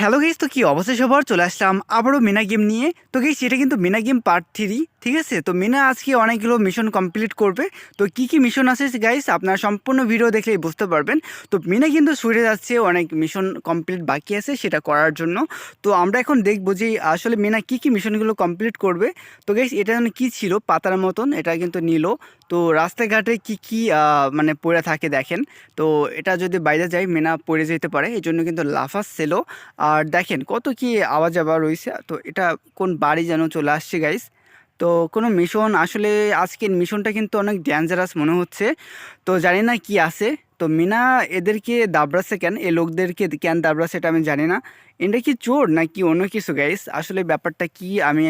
Hello guys তো কি অবস্থা সবার? চলে আসলাম আবারও মিনা গেম নিয়ে। তো গেইস এটা কিন্তু মিনা গেম পার্ট থ্রি ঠিক আছে? তো মিনা আজকে অনেকগুলো মিশন কমপ্লিট করবে। তো কি কি মিশন আছে গাইস আপনারা সম্পূর্ণ ভিডিও দেখলেই বুঝতে পারবেন। তো মিনা কিন্তু সুইটে যাচ্ছে, অনেক মিশন কমপ্লিট বাকি আছে সেটা করার জন্য। তো আমরা এখন দেখব যে আসলে মিনা কি কি মিশনগুলো কমপ্লিট করবে। তো গাইস এটা যেন কী ছিল? পাতার মতন, এটা কিন্তু নিল। তো রাস্তাঘাটে কি কি মানে পড়ে থাকে দেখেন। তো এটা যদি বাইরে যায়, মিনা পড়ে যেতে পারে। এই জন্য কিন্তু লাফাচ্ছিল। আর দেখেন কত কি আওয়াজ আবার রয়েছে তো এটা কোন বাড়ি যেন চলে আসছে গাইস তো কোনো মিশন আসলে আজকের মিশনটা কিন্তু অনেক ডেঞ্জারাস মনে হচ্ছে। তো জানি না কি আছে। তো মিনা এদেরকে দাবড়াচ্ছে কেন? এ লোকদেরকে কেন দাবড়াচ্ছে এটা আমি জানি না। এটা কি চোর নাকি অন্য কিছু গাইস আসলে ব্যাপারটা কি আমি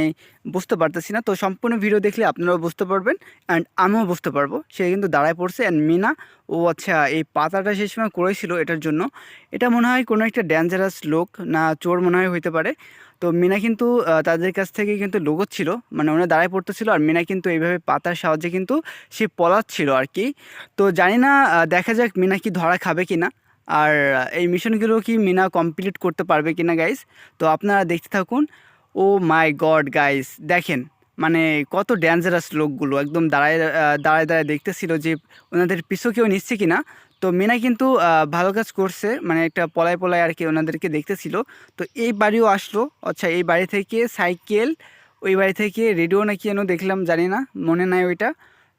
বুঝতে পারতেছি না। তো সম্পূর্ণ ভিডিও দেখলে আপনারাও বুঝতে পারবেন অ্যান্ড আমিও বুঝতে পারব। সে কিন্তু দাঁড়ায় পড়ছে অ্যান্ড মিনা, ও আচ্ছা এই পাতাটা সেই সময় করেছিল এটার জন্য। এটা মনে হয় কোনো একটা ডেঞ্জারাস লোক না চোর মনে হয় হইতে পারে। তো মিনা কিন্তু তাদের কাছ থেকে কিন্তু লোগোচ্ছিল মানে ওরা দাঁড়ায় পড়তেছিল আর মিনা কিন্তু এইভাবে পাতার সাহায্যে কিন্তু সে পলাচ্ছিল আর কি। তো জানি না দেখা যাক মিনা কি ধরা খাবে কি না আর এই মিশনগুলো কি মিনা কমপ্লিট করতে পারবে কি না গাইস তো আপনারা দেখতে থাকুন। ও মাই গড গাইস দেখেন মানে কত ডেঞ্জারাস লোকগুলো একদম দাঁড়ায় দাঁড়ায় দাঁড়ায় দেখতেছিল যে ওনাদের পিছু কেউ নিচ্ছে কি না তো মিনা কিন্তু ভালো কাজ করছে মানে একটা পলায় পলায় আর কি ওনাদেরকে দেখতেছিল। তো এই বাড়িও আসলো আচ্ছা এই বাড়ি থেকে সাইকেল, ওই বাড়ি থেকে রেডিও না কি যেন দেখলাম, জানি না, মনে নাই ওইটা।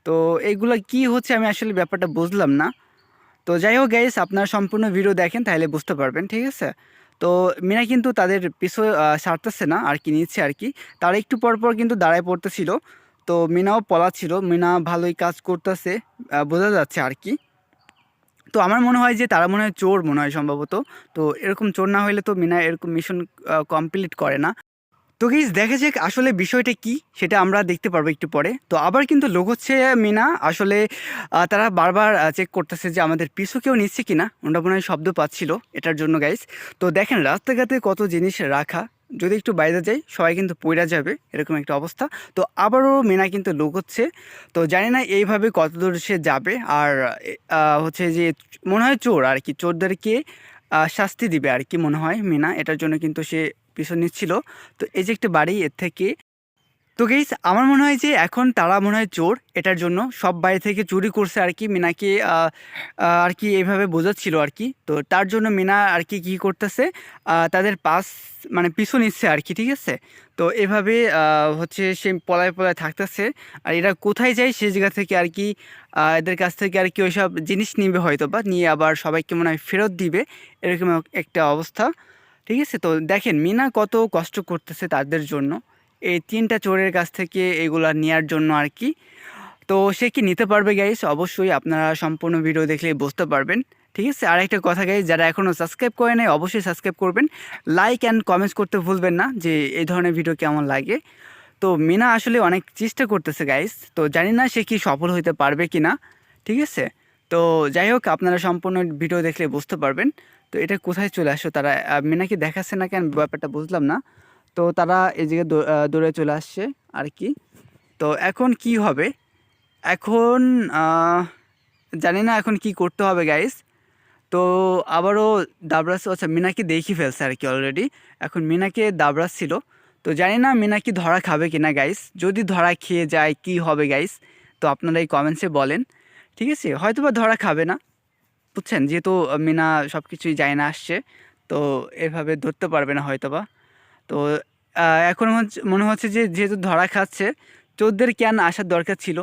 তো এইগুলো কি হচ্ছে আমি আসলে ব্যাপারটা বুঝলাম না। তো যাই হোক গাইস আপনারা সম্পূর্ণ ভিডিও দেখেন, তাহলে বুঝতে পারবেন, ঠিক আছে? তো মিনা কিন্তু তাদের পিছু ছাড়তেছে না, আর কি নিচ্ছে আর কি। তারা একটু পর পর কিন্তু দাঁড়ায় পড়তেছিল। তো মিনাও পলাচ্ছিল। মিনা ভালোই কাজ করতেছে বোঝা যাচ্ছে আর কি। তো আমার মনে হয় যে তারা মনে হয় চোর মনে হয় সম্ভবত। তো এরকম চোর না হলে তো মিনা এরকম মিশন কমপ্লিট করে না। তো গিস দেখা যাক আসলে বিষয়টা কি, সেটা আমরা দেখতে পারব একটু পরে। তো আবার কিন্তু লোক হচ্ছে মিনা, আসলে তারা বারবার চেক করতেছে যে আমাদের পিছু কেউ নিচ্ছে কিনা ওটা মনে হয় শব্দ পাচ্ছিল এটার জন্য গাইস তো দেখেন, রাস্তাঘাটে কত জিনিস রাখা, যদি একটু বাইরে যাই, সবাই কিন্তু পইরা যাবে, এরকম একটা অবস্থা। তো আবারও মিনা কিন্তু লোক হচ্ছে, তো জানি না এইভাবে কত দূর সে যাবে, আর হচ্ছে যে, মনে হয় চোর, আর কি চোরদেরকে শাস্তি দিবে, আর কি মনে হয় মিনা, এটার জন্য কিন্তু সে পিছন নিচ্ছিল তো এই যে একটা বাড়ি এর থেকে। তো গেইস আমার মনে হয় যে এখন তারা মনে হয় চোর, এটার জন্য সব বাড়ি থেকে চুরি করছে আর কি। মিনাকে আর কি এইভাবে বোঝাচ্ছিল আর কি। তো তার জন্য মিনা আর কি, কী করতেছে তাদের পাস মানে পিছু নিচ্ছে আর কি, ঠিক আছে? তো এভাবে হচ্ছে সে পলায় পলায় থাকতেছে। আর এরা কোথায় যায় সেই জায়গা থেকে আর কি এদের কাছ থেকে আর কি ওইসব জিনিস নিবে হয়তো বা নিয়ে আবার সবাইকে মনে হয় ফেরত দিবে। এরকম একটা অবস্থা। ঠিক আছে? তো দেখেন, মিনা কত কষ্ট করতেছে তাদের জন্য। এই তিনটা চোরের কাছ থেকে এগুলা নেওয়ার জন্য আর কি। তো সে কি নিতে পারবে গাইস অবশ্যই আপনারা সম্পূর্ণ ভিডিও দেখলে বুঝতে পারবেন। ঠিক আছে? আর একটা কথা গাইস যারা এখনও সাবস্ক্রাইব করে নাই, অবশ্যই সাবস্ক্রাইব করবেন। লাইক অ্যান্ড কমেন্টস করতে ভুলবেন না যে এই ধরনের ভিডিও কেমন লাগে। তো মিনা আসলে অনেক চেষ্টা করতেছে গাইস তো জানি না সে কি সফল হইতে পারবে কি না ঠিক আছে? তো যাই হোক, আপনারা সম্পূর্ণ ভিডিও দেখলে বুঝতে পারবেন। তো এটা কোথায় চলে আসো তারা মিনাকে দেখাচ্ছে না কেন? ব্যাপারটা বুঝলাম না। তো তারা দৌ- দৌড়ে চলে আসছে আর কি। তো এখন কি হবে? এখন জানি না এখন কি করতে হবে গাইস তো আবারও দাবরাস আচ্ছা মিনাকে দেখি ফেলছে আর কি অলরেডি এখন মিনাকে দাবরাস ছিল। তো জানি না মিনা কি ধরা খাবে কিনা গাইস যদি ধরা খেয়ে যায়, কি হবে গাইস তো আপনারা এই কমেন্টসে বলেন। ঠিক আছে? হয়তো বা ধরা খাবে না। বুঝছেন? যেহেতু মিনা সব কিছুই যায় না আসছে, তো এভাবে ধরতে পারবে না হয়তো বা তো এখন মনে হচ্ছে যে, যেহেতু ধরা খাচ্ছে, চোরদের কেন আসার দরকার ছিল?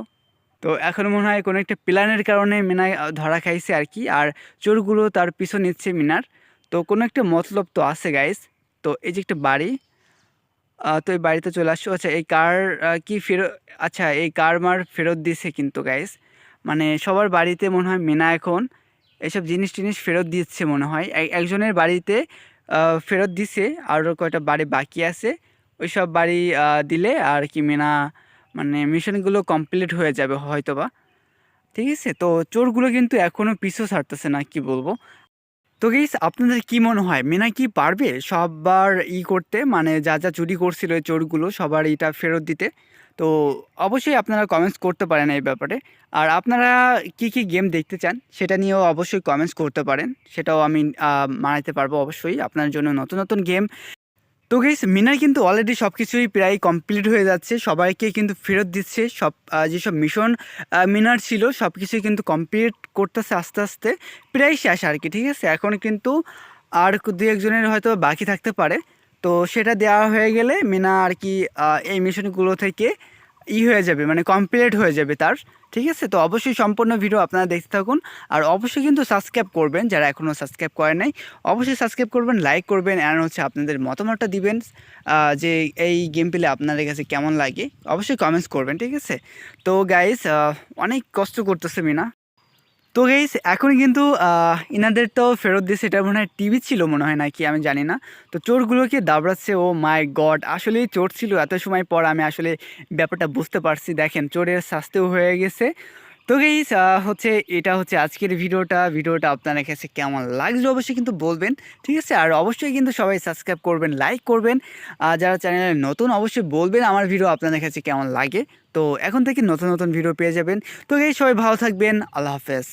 তো এখন মনে হয় কোনো একটা প্ল্যানের কারণে মিনা ধরা খাইছে আর কি, আর চোরগুলো তার পিছু নিচ্ছে মিনার। তো কোনো একটা মতলব তো আছে গাইস তো এই যে একটা বাড়ি তো এই বাড়িতে চলে আসছো। আচ্ছা এই কার কি ফেরত আচ্ছা এই কার মার ফেরত দিছে কিন্তু গাইস মানে সবার বাড়িতে মনে হয় মিনা এখন এসব জিনিস টিনিস ফেরত দিচ্ছে মনে হয়। একজনের বাড়িতে ফেরত দিছে আরও কয়টা বাড়ি বাকি আছে। ওই সব বাড়ি দিলে আর কি মেনা মানে মিশনগুলো কমপ্লিট হয়ে যাবে হয়তোবা। ঠিক আছে? তো চোরগুলো কিন্তু এখনও পিছু ছাড়তেছে না, কি বলব? তো গেইস আপনাদের কি মনে হয়? মিনা কি পারবে সববার ই করতে? মানে যা যা চুরি করছিল চোরগুলো, সবার এটা ফেরত দিতে? তো অবশ্যই আপনারা কমেন্টস করতে পারেন এই ব্যাপারে। আর আপনারা কি কি গেম দেখতে চান, সেটা নিয়েও অবশ্যই কমেন্টস করতে পারেন। সেটাও আমি মানাতে পারব অবশ্যই। আপনার জন্য নতুন নতুন গেম তো গেস মিনার কিন্তু অলরেডি সব কিছুই প্রায় কমপ্লিট হয়ে যাচ্ছে। সবাইকে কিন্তু ফেরত দিচ্ছে। সব যেসব মিশন মিনার ছিল সব কিছুই কিন্তু কমপ্লিট করতেছে আস্তে আস্তে। প্রায় শেষ আর কি, ঠিক আছে? এখন কিন্তু আর দু একজনের হয়তো বাকি থাকতে পারে। তো সেটা দেওয়া হয়ে গেলে মিনা আর কি এই মিশনগুলো থেকে ই হয়ে যাবে মানে কমপ্লিট হয়ে যাবে তার, ঠিক আছে? তো অবশ্যই সম্পূর্ণ ভিডিও আপনারা দেখতে থাকুন। আর অবশ্যই কিন্তু সাবস্ক্রাইব করবেন, যারা এখনও সাবস্ক্রাইব করে নাই, অবশ্যই সাবস্ক্রাইব করবেন লাইক করবেন অ্যান্ড হচ্ছে আপনাদের মতামতটা দিবেন যে এই গেম প্লে আপনাদের কাছে কেমন লাগে, অবশ্যই কমেন্টস করবেন, ঠিক আছে? তো গাইস অনেক কষ্ট করতেছে মিনা। তো গেইস এখন কিন্তু ইনাদের তো ফেরত দিয়েছে, এটা মনে হয় টিভি ছিল মনে হয় নাকি, আমি জানি না। তো চোরগুলোকে দাবড়াচ্ছে, ও মাই গড আসলেই চোর ছিল, এত সময় পর আমি আসলে ব্যাপারটা বুঝতে পারছি, দেখেন, চোরের শাস্তিও হয়ে গেছে। তো গেইস হচ্ছে, এটা হচ্ছে আজকের ভিডিওটা ভিডিওটা আপনাদের কাছে কেমন লাগল অবশ্যই কিন্তু বলবেন, ঠিক আছে? আর অবশ্যই কিন্তু সবাই সাবস্ক্রাইব করবেন লাইক করবেন, আর যারা চ্যানেলে নতুন অবশ্যই বলবেন আমার ভিডিও আপনাদের কাছে কেমন লাগে। তো এখন থেকে নতুন নতুন ভিডিও পেয়ে যাবেন। তো এই সবাই ভালো থাকবেন, আল্লাহ হাফেজ।